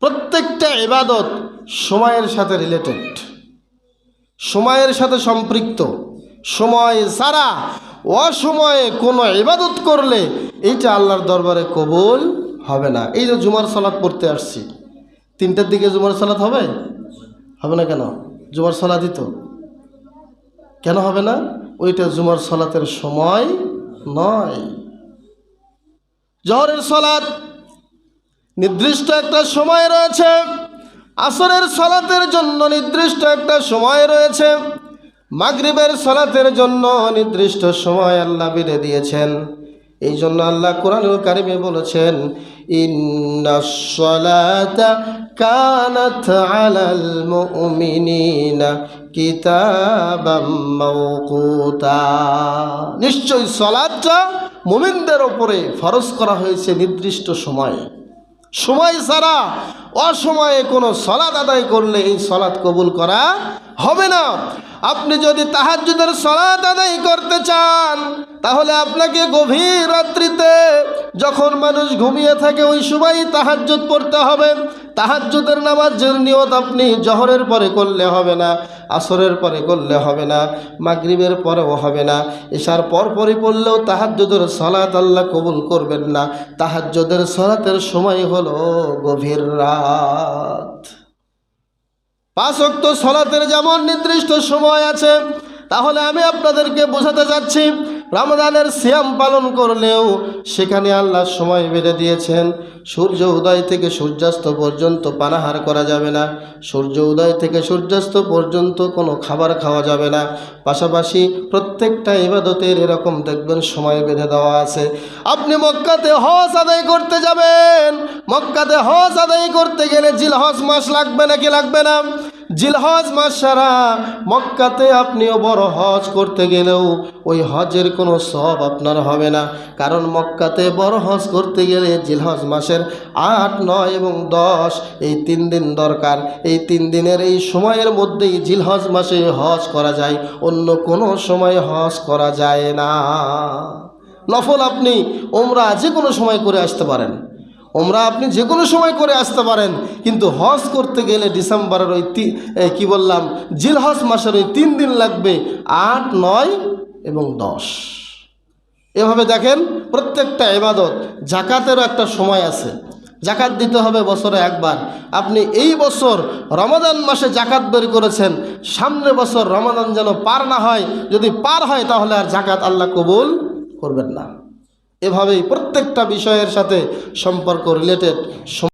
প্রত্যেকটা এবাদত সময়ের সাথে রিলেটেড সময়ের সাথে সম্পৃক্ত। সময় ছাড়া অসময়ে কোনো ইবাদত করলে এইটা আল্লাহর দরবারে কবুল হবে না। এই যে জুমার সালাত পড়তে আসছি, তিনটার দিকে জুমার সালাত হবে? হবে না কেন? জুমার সালাতই তো। কেন হবে না? ওইটা জুমার সালাতের সময় নয়। জহরের সালাত নির্দিষ্ট একটা সময় রয়েছে। আসরের সলাতের জন্য নির্দিষ্ট একটা সময় রয়েছে। মাগরিবের সলাতের জন্য নির্দিষ্ট সময় আল্লাহ বেঁধে দিয়েছেন। এই জন্য আল্লাহ কোরআনুল কারিমে বলেছেন নিশ্চয়ই সলাদটা মুমিনদের ওপরে ফরজ করা হয়েছে নির্দিষ্ট সময়ে। সময় ছাড়া অসময়ে কোনো সলাদ আদায় করলে এই সলাদ কবুল করা হবে না। আপনি যদি তাহাজ্জুদের সলাৎ আদায় করতে চান, তাহলে আপনাকে গভীর রাত্রিতে যখন মানুষ ঘুমিয়ে থাকে, ওই সময় তাহাজ্জুদ পড়তে হবে। তাহাজ্জুদের নামাজের নিয়ত আপনি জহরের পরে করলে হবে না, আসরের পরে করলে হবে না, মাগরিবের পরেও হবে না। এশার পর পরই পড়লেও তাহাজ্জুদের সলাত আল্লাহ কবুল করবেন না। তাহাজ্জুদের সলাতের সময় হলো গভীর রাত। পাঁচ অক্ত সলাতের যেমন নির্দিষ্ট সময় আছে, তাহলে আমি আপনাদেরকে বোঝাতে চাচ্ছি, রমজানের সিয়াম পালন করলেও সেখানে আল্লাহ সময় বেঁধে দিয়েছেন। সূর্য উদয় থেকে সূর্যাস্ত পর্যন্ত পানাহার করা যাবে না। সূর্য উদয় থেকে সূর্যাস্ত পর্যন্ত কোনো খাবার খাওয়া যাবে না। পাশাপাশি প্রত্যেকটা ইবাদতের এরকম দেখবেন সময় বেঁধে দেওয়া আছে। আপনি মক্কাতে হজ আদায় করতে যাবেন। মক্কাতে হজ আদায় করতে গেলে জিল হজ মাস লাগবে নাকি লাগবে না? জিলহজ মাস সারা মক্কাতে আপনিও বড় হজ করতে গেলেও ওই হজের কোনো সব আপনার হবে না। কারণ মক্কাতে বড় হজ করতে গেলে জিলহজ মাসের আট, নয় এবং দশ এই তিন দিন দরকার। এই তিন দিনের এই সময়ের মধ্যেই জিলহজ মাসে হজ করা যায়, অন্য কোনো সময় হজ করা যায় না। নফল আপনি ওমরা যে কোনো সময় করে আসতে পারেন। ওমরা আপনি যে কোনো সময় করে আসতে পারেন, কিন্তু হজ করতে গেলে ডিসেম্বরের ওই কি বললাম, জিলহজ মাসের ওই তিন দিন লাগবে, আট, নয় এবং দশ। এভাবে দেখেন, প্রত্যেকটা এবাদত জাকাতেরও একটা সময় আছে। জাকাত দিতে হবে বছরে একবার। আপনি এই বছর রমাদান মাসে জাকাত বের করেছেন সামনের বছর রমাদান যেন পার না হয়, যদি পার হয় তাহলে আর জাকাত আল্লাহ কবুল করবেন না। এভাবেই প্রত্যেকটা বিষয়ের সাথে সম্পর্ক রিলেটেড